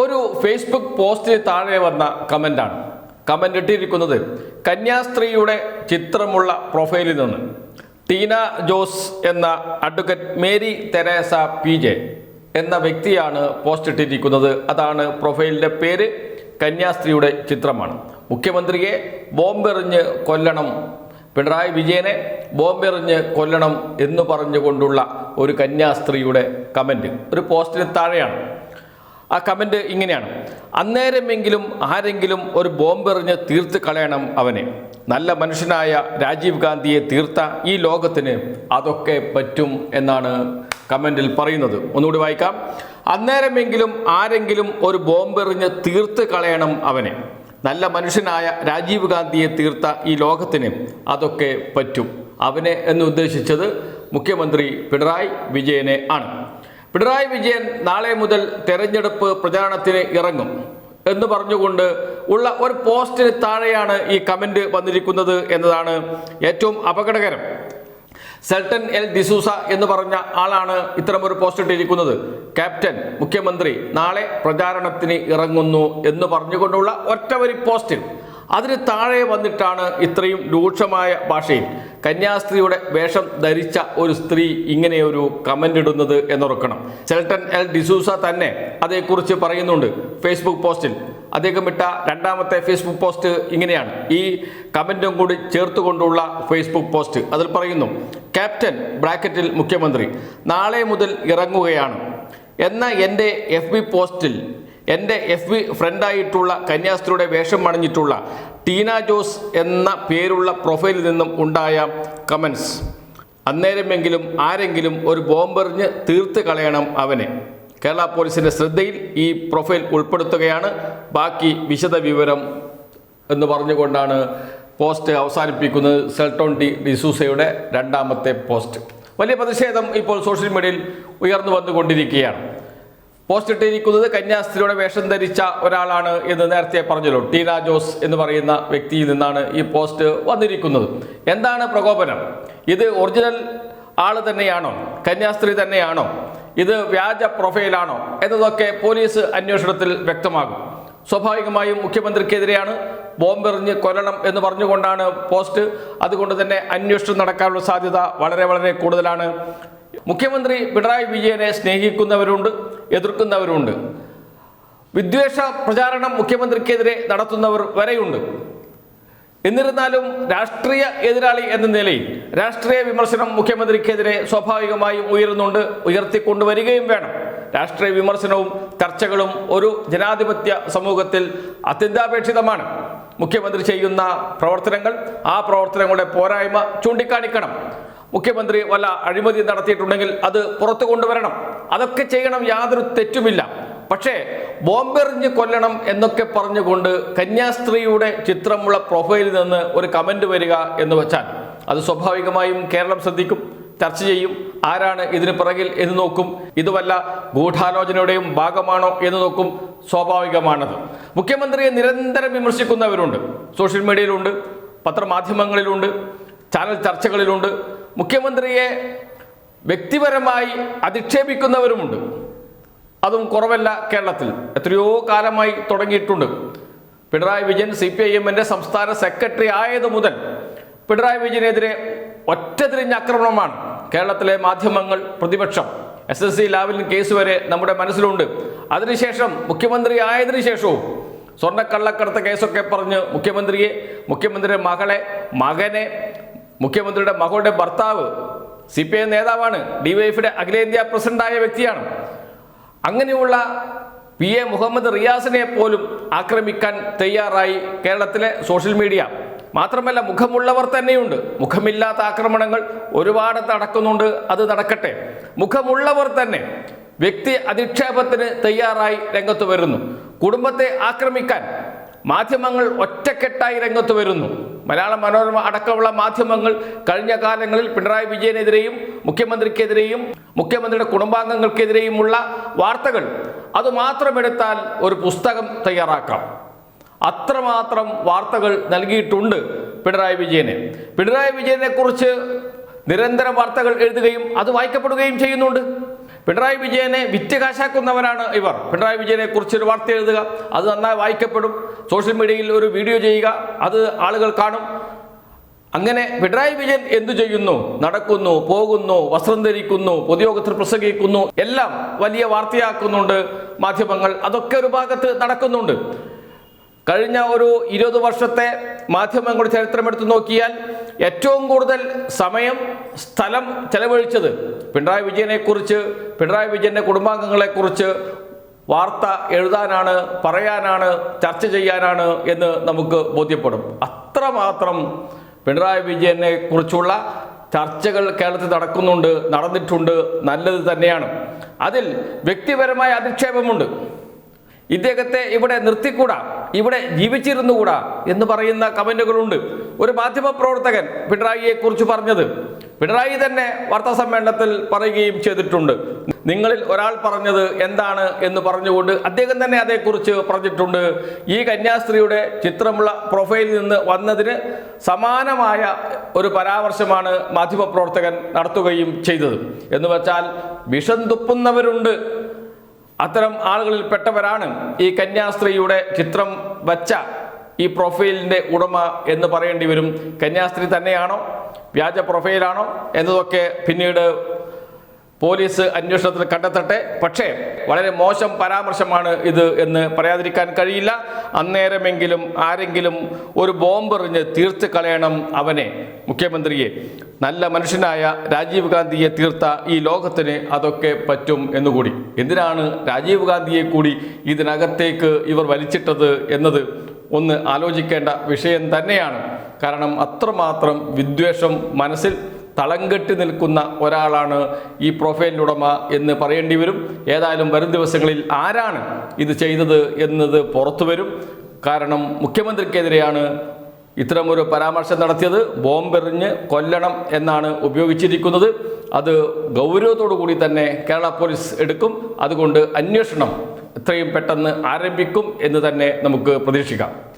ഒരു ഫേസ്ബുക്ക് പോസ്റ്റിന് താഴെ വന്ന കമന്റാണ് കമന്റ് ഇട്ടിരിക്കുന്നത് കന്യാസ്ത്രീയുടെ ചിത്രമുള്ള പ്രൊഫൈലിൽ നിന്ന് ടീന ജോസ് എന്ന advocate Mary Theresa P J എന്ന വ്യക്തിയാണ് പോസ്റ്റ് ഇട്ടിരിക്കുന്നത്. അതാണ് പ്രൊഫൈലിന്റെ പേര്. കന്യാസ്ത്രീയുടെ ചിത്രമാണ്. മുഖ്യമന്ത്രിയെ ബോംബെറിഞ്ഞ് കൊല്ലണം പിണറായി വിജയനെ ബോംബെറിഞ്ഞ് കൊല്ലണം എന്ന് പറഞ്ഞുകൊണ്ടുള്ള ഒരു കന്യാസ്ത്രീയുടെ കമന്റ് ഒരു പോസ്റ്റിന് താഴെയാണ്. ആ കമന്റ് ഇങ്ങനെയാണ്. അന്നേരമെങ്കിലും ആരെങ്കിലും ഒരു ബോംബെറിഞ്ഞ് തീർത്ത് കളയണം അവനെ. നല്ല മനുഷ്യനായ രാജീവ് ഗാന്ധിയെ തീർത്ത ഈ ലോകത്തിന് അതൊക്കെ പറ്റും എന്നാണ് കമന്റിൽ പറയുന്നത്. ഒന്നുകൂടി വായിക്കാം. അന്നേരമെങ്കിലും ആരെങ്കിലും ഒരു ബോംബെറിഞ്ഞ് തീർത്ത് കളയണം അവനെ. നല്ല മനുഷ്യനായ രാജീവ് ഗാന്ധിയെ തീർത്ത ഈ ലോകത്തിന് അതൊക്കെ പറ്റും അവനെ എന്ന് ഉദ്ദേശിച്ചത് മുഖ്യമന്ത്രി പിണറായി വിജയനെ ആണ്. പിണറായി വിജയൻ നാളെ മുതൽ തെരഞ്ഞെടുപ്പ് പ്രചാരണത്തിന് ഇറങ്ങും എന്ന് പറഞ്ഞുകൊണ്ട് ഉള്ള ഒരു പോസ്റ്റിന് താഴെയാണ് ഈ കമന്റ് വന്നിരിക്കുന്നത് എന്നതാണ് ഏറ്റവും അപകടകരം. സെൽട്ടൻ എൽ ഡിസൂസ എന്ന് പറഞ്ഞ ആളാണ് ഇത്തരമൊരു പോസ്റ്റ് ഇട്ടിരിക്കുന്നത്. ക്യാപ്റ്റൻ മുഖ്യമന്ത്രി നാളെ പ്രചാരണത്തിന് ഇറങ്ങുന്നു എന്ന് പറഞ്ഞുകൊണ്ടുള്ള ഒറ്റവരി പോസ്റ്റിൽ അതിന് താഴെ വന്നിട്ടാണ് ഇത്രയും രൂക്ഷമായ ഭാഷയിൽ കന്യാസ്ത്രീയുടെ വേഷം ധരിച്ച ഒരു സ്ത്രീ ഇങ്ങനെ ഒരു കമന്റ് ഇടുന്നത് എന്നോർക്കണം. സെൽട്ടൻ എൽ ഡിസൂസ തന്നെ അതേക്കുറിച്ച് പറയുന്നുണ്ട് ഫേസ്ബുക്ക് പോസ്റ്റിൽ. അദ്ദേഹം ഇട്ട രണ്ടാമത്തെ ഫേസ്ബുക്ക് പോസ്റ്റ് ഇങ്ങനെയാണ്. ഈ കമന്റും കൂടി ചേർത്തുകൊണ്ടുള്ള ഫേസ്ബുക്ക് പോസ്റ്റ് അതിൽ പറയുന്നു ക്യാപ്റ്റൻ ബ്രാക്കറ്റിൽ മുഖ്യമന്ത്രി നാളെ മുതൽ ഇറങ്ങുകയാണ്. എന്ന എന്റെ എഫ് പോസ്റ്റിൽ എന്റെ എഫ് ബി ഫ്രണ്ടായിട്ടുള്ള കന്യാസ്ത്രീയുടെ വേഷം അണിഞ്ഞിട്ടുള്ള ടീന ജോസ് എന്ന പേരുള്ള പ്രൊഫൈലിൽ നിന്നും ഉണ്ടായ കമൻസ് അന്നേരമെങ്കിലും ആരെങ്കിലും ഒരു ബോംബെറിഞ്ഞ് തീർത്ത് കളയണം അവനെ. കേരള പോലീസിന്റെ ശ്രദ്ധയിൽ ഈ പ്രൊഫൈൽ ഉൾപ്പെടുത്തുകയാണ്. ബാക്കി വിശദ വിവരം എന്ന് പറഞ്ഞുകൊണ്ടാണ് പോസ്റ്റ് അവസാനിപ്പിക്കുന്നത്. സെൽട്ടോൺ ഡി ഡിസൂസയുടെ രണ്ടാമത്തെ പോസ്റ്റ് വലിയ പ്രതിഷേധം ഇപ്പോൾ സോഷ്യൽ മീഡിയയിൽ ഉയർന്നു വന്നുകൊണ്ടിരിക്കുകയാണ്. പോസ്റ്റ് ഇട്ടിരിക്കുന്നത് കന്യാസ്ത്രീയുടെ വേഷം ധരിച്ച ഒരാളാണ് എന്ന് നേരത്തെ പറഞ്ഞല്ലോ. ടീന ജോസ് എന്ന് പറയുന്ന വ്യക്തിയിൽ നിന്നാണ് ഈ പോസ്റ്റ് വന്നിരിക്കുന്നത്. എന്താണ് പ്രകോപനം? ഇത് ഒറിജിനൽ ആൾ തന്നെയാണോ? കന്യാസ്ത്രീ തന്നെയാണോ? ഇത് വ്യാജ പ്രൊഫൈലാണോ? എന്നതൊക്കെ പോലീസ് അന്വേഷണത്തിൽ വ്യക്തമാകും. സ്വാഭാവികമായും മുഖ്യമന്ത്രിക്കെതിരെയാണ് ബോംബെറിഞ്ഞ് കൊല്ലണം എന്ന് പറഞ്ഞുകൊണ്ടാണ് പോസ്റ്റ്. അതുകൊണ്ട് തന്നെ അന്വേഷണം നടക്കാനുള്ള സാധ്യത വളരെ വളരെ കൂടുതലാണ്. മുഖ്യമന്ത്രി പിണറായി വിജയനെ സ്നേഹിക്കുന്നവരുണ്ട്. എതിർക്കുന്നവരുണ്ട്. വിദ്വേഷ പ്രചാരണം മുഖ്യമന്ത്രിക്കെതിരെ നടത്തുന്നവർ വരെയുണ്ട്. എന്നിരുന്നാലും രാഷ്ട്രീയ എതിരാളി എന്ന നിലയിൽ രാഷ്ട്രീയ വിമർശനം മുഖ്യമന്ത്രിക്കെതിരെ സ്വാഭാവികമായും ഉയരുന്നുണ്ട് ഉയർത്തിക്കൊണ്ടുവരികയും വേണം. രാഷ്ട്രീയ വിമർശനവും ചർച്ചകളും ഒരു ജനാധിപത്യ സമൂഹത്തിൽ അത്യന്താപേക്ഷിതമാണ്. മുഖ്യമന്ത്രി ചെയ്യുന്ന പ്രവർത്തനങ്ങൾ ആ പ്രവർത്തനങ്ങളുടെ പോരായ്മ ചൂണ്ടിക്കാണിക്കണം. മുഖ്യമന്ത്രി വല്ല അഴിമതി നടത്തിയിട്ടുണ്ടെങ്കിൽ അത് പുറത്തു കൊണ്ടുവരണം. അതൊക്കെ ചെയ്യണം യാതൊരു തെറ്റുമില്ല. പക്ഷേ ബോംബെറിഞ്ഞ് കൊല്ലണം എന്നൊക്കെ പറഞ്ഞുകൊണ്ട് കന്യാസ്ത്രീയുടെ ചിത്രമുള്ള പ്രൊഫൈലിൽ നിന്ന് ഒരു കമന്റ് വരിക എന്ന് വെച്ചാൽ അത് സ്വാഭാവികമായും കേരളം ശ്രദ്ധിക്കും ചർച്ച ചെയ്യും ആരാണ് ഇതിന് പിറകിൽ എന്ന് നോക്കും ഇതുവല്ല ഗൂഢാലോചനയുടെയും ഭാഗമാണോ എന്ന് നോക്കും സ്വാഭാവികമാണത്. മുഖ്യമന്ത്രിയെ നിരന്തരം വിമർശിക്കുന്നവരുണ്ട്. സോഷ്യൽ മീഡിയയിലുണ്ട് പത്രമാധ്യമങ്ങളിലുണ്ട് ചാനൽ ചർച്ചകളിലുണ്ട് മുഖ്യമന്ത്രിയെ വ്യക്തിപരമായി അധിക്ഷേപിക്കുന്നവരുമുണ്ട്. അതും കുറവല്ല കേരളത്തിൽ. എത്രയോ കാലമായി തുടങ്ങിയിട്ടുണ്ട്. Pinarayi Vijayan C P I എമ്മിന്റെ സംസ്ഥാന സെക്രട്ടറി ആയത് മുതൽ പിണറായി വിജയനെതിരെ ഒറ്റതിരിഞ്ഞ ആക്രമണമാണ് കേരളത്തിലെ മാധ്യമങ്ങൾ പ്രതിപക്ഷം. S S C Lavalin case വരെ നമ്മുടെ മനസ്സിലുണ്ട്. അതിനുശേഷം മുഖ്യമന്ത്രി ആയതിനു ശേഷവും സ്വർണക്കള്ളക്കടത്ത് കേസൊക്കെ പറഞ്ഞ് മുഖ്യമന്ത്രിയെ മുഖ്യമന്ത്രിയുടെ മകളെ മകനെ മുഖ്യമന്ത്രിയുടെ മകളുടെ ഭർത്താവ് സി പി ഐ നേതാവാണ് ഡിവൈഎഫിയുടെ അഖിലേന്ത്യാ പ്രസിഡന്റായ വ്യക്തിയാണ്. അങ്ങനെയുള്ള പി എ മുഹമ്മദ് റിയാസിനെ പോലും ആക്രമിക്കാൻ തയ്യാറായി കേരളത്തിലെ സോഷ്യൽ മീഡിയ. മാത്രമല്ല മുഖമുള്ളവർ തന്നെയുണ്ട്. മുഖമില്ലാത്ത ആക്രമണങ്ങൾ ഒരുപാട് നടക്കുന്നുണ്ട് അത് നടക്കട്ടെ. മുഖമുള്ളവർ തന്നെ വ്യക്തി അധിക്ഷേപത്തിന് തയ്യാറായി രംഗത്ത് വരുന്നു. കുടുംബത്തെ ആക്രമിക്കാൻ മാധ്യമങ്ങൾ ഒറ്റക്കെട്ടായി രംഗത്ത് വരുന്നു. മലയാള മനോരമ അടക്കമുള്ള മാധ്യമങ്ങൾ കഴിഞ്ഞ കാലങ്ങളിൽ പിണറായി വിജയനെതിരെയും മുഖ്യമന്ത്രിക്കെതിരെയും മുഖ്യമന്ത്രിയുടെ കുടുംബാംഗങ്ങൾക്കെതിരെയുമുള്ള വാർത്തകൾ അത് മാത്രമെടുത്താൽ ഒരു പുസ്തകം തയ്യാറാക്കാം. അത്രമാത്രം വാർത്തകൾ നൽകിയിട്ടുണ്ട് പിണറായി വിജയനെ. പിണറായി വിജയനെക്കുറിച്ച് നിരന്തരം വാർത്തകൾ എഴുതുകയും അത് വായിക്കപ്പെടുകയും ചെയ്യുന്നുണ്ട്. പിണറായി വിജയനെ വിറ്റ് കാശാക്കുന്നവരാണ് ഇവർ. പിണറായി വിജയനെ കുറിച്ചൊരു വാർത്ത എഴുതുക അത് നന്നായി വായിക്കപ്പെടും. സോഷ്യൽ മീഡിയയിൽ ഒരു വീഡിയോ ചെയ്യുക അത് ആളുകൾ കാണും. അങ്ങനെ പിണറായി വിജയൻ എന്തു ചെയ്യുന്നു? നടക്കുന്നു പോകുന്നു വസ്ത്രം ധരിക്കുന്നു പൊതുയോഗത്തിൽ പ്രസംഗിക്കുന്നു എല്ലാം വലിയ വാർത്തയാക്കുന്നുണ്ട് മാധ്യമങ്ങൾ. അതൊക്കെ ഒരു ഭാഗത്ത് നടക്കുന്നുണ്ട്. കഴിഞ്ഞ ഒരു ഇരുപത് വർഷത്തെ മാധ്യമങ്ങളുടെ ചരിത്രം എടുത്തു നോക്കിയാൽ ഏറ്റവും കൂടുതൽ സമയം സ്ഥലം ചെലവഴിച്ചത് പിണറായി വിജയനെക്കുറിച്ച് പിണറായി വിജയന്റെ കുടുംബാംഗങ്ങളെക്കുറിച്ച് വാർത്ത എഴുതാനാണ് പറയാനാണ് ചർച്ച ചെയ്യാനാണ് എന്ന് നമുക്ക് ബോധ്യപ്പെടും. അത്രമാത്രം പിണറായി വിജയനെ കുറിച്ചുള്ള ചർച്ചകൾ കേരളത്തിൽ നടക്കുന്നുണ്ട് നടന്നിട്ടുണ്ട് നല്ലത് തന്നെയാണ്. അതിൽ വ്യക്തിപരമായ അധിക്ഷേപമുണ്ട്. ഇദ്ദേഹത്തെ ഇവിടെ നിർത്തിക്കൂടാ? ഇവിടെ ജീവിച്ചിരുന്നുകൂടാ എന്ന് പറയുന്ന കമന്റുകളുണ്ട്. ഒരു മാധ്യമ പ്രവർത്തകൻ പിണറായിയെ കുറിച്ച് പറഞ്ഞത്. പിണറായി തന്നെ വാർത്താ സമ്മേളനത്തിൽ പറയുകയും ചെയ്തിട്ടുണ്ട്. നിങ്ങളിൽ ഒരാൾ പറഞ്ഞത് എന്താണ് എന്ന് പറഞ്ഞുകൊണ്ട് അദ്ദേഹം തന്നെ അതേക്കുറിച്ച് പറഞ്ഞിട്ടുണ്ട്. ഈ കന്യാസ്ത്രീയുടെ ചിത്രമുള്ള പ്രൊഫൈലിൽ നിന്ന് വന്നതിന് സമാനമായ ഒരു പരാമർശമാണ് മാധ്യമപ്രവർത്തകൻ നടത്തുകയും ചെയ്തത്. എന്ന് വെച്ചാൽ വിഷം തുപ്പുന്നവരുണ്ട്. അത്തരം ആളുകളിൽ പെട്ടവരാണ് ഈ കന്യാസ്ത്രീയുടെ ചിത്രം വച്ച ഈ പ്രൊഫൈലിന്റെ ഉടമ എന്ന് പറയേണ്ടി വരും. കന്യാസ്ത്രീ തന്നെയാണോ? വ്യാജ പ്രൊഫൈലാണോ? എന്നതൊക്കെ പിന്നീട് പോലീസ് അന്വേഷണത്തിൽ കണ്ടെത്തട്ടെ. പക്ഷേ വളരെ മോശം പരാമർശമാണ് ഇത് എന്ന് പറയാതിരിക്കാൻ കഴിയില്ല. അന്നേരമെങ്കിലും ആരെങ്കിലും ഒരു ബോംബെറിഞ്ഞ് തീർത്ത് കളയണം അവനെ. മുഖ്യമന്ത്രിയെ നല്ല മനുഷ്യനായ രാജീവ് ഗാന്ധിയെ തീർത്ത ഈ ലോകത്തിന് അതൊക്കെ പറ്റും എന്നുകൂടി. എന്തിനാണ് രാജീവ് ഗാന്ധിയെ കൂടി ഇതിനകത്തേക്ക് ഇവർ വലിച്ചിട്ടത് എന്നത്? ഒന്ന് ആലോചിക്കേണ്ട വിഷയം തന്നെയാണ്. കാരണം അത്രമാത്രം വിദ്വേഷം മനസ്സിൽ തളം കെട്ടി നിൽക്കുന്ന ഒരാളാണ് ഈ പ്രൊഫൈലിനുടമ എന്ന് പറയേണ്ടി വരും. ഏതായാലും വരും ദിവസങ്ങളിൽ ആരാണ് ഇത് ചെയ്തത് എന്നത് പുറത്തു വരും. കാരണം മുഖ്യമന്ത്രിക്കെതിരെയാണ് ഇത്തരമൊരു പരാമർശം നടത്തിയത്. ബോംബെറിഞ്ഞ് കൊല്ലണം എന്നാണ് ഉപയോഗിച്ചിരിക്കുന്നത്. അത് ഗൗരവത്തോടു കൂടി തന്നെ കേരള പോലീസ് എടുക്കും. അതുകൊണ്ട് അന്വേഷണം എത്രയും പെട്ടെന്ന് ആരംഭിക്കും എന്ന് തന്നെ നമുക്ക് പ്രതീക്ഷിക്കാം.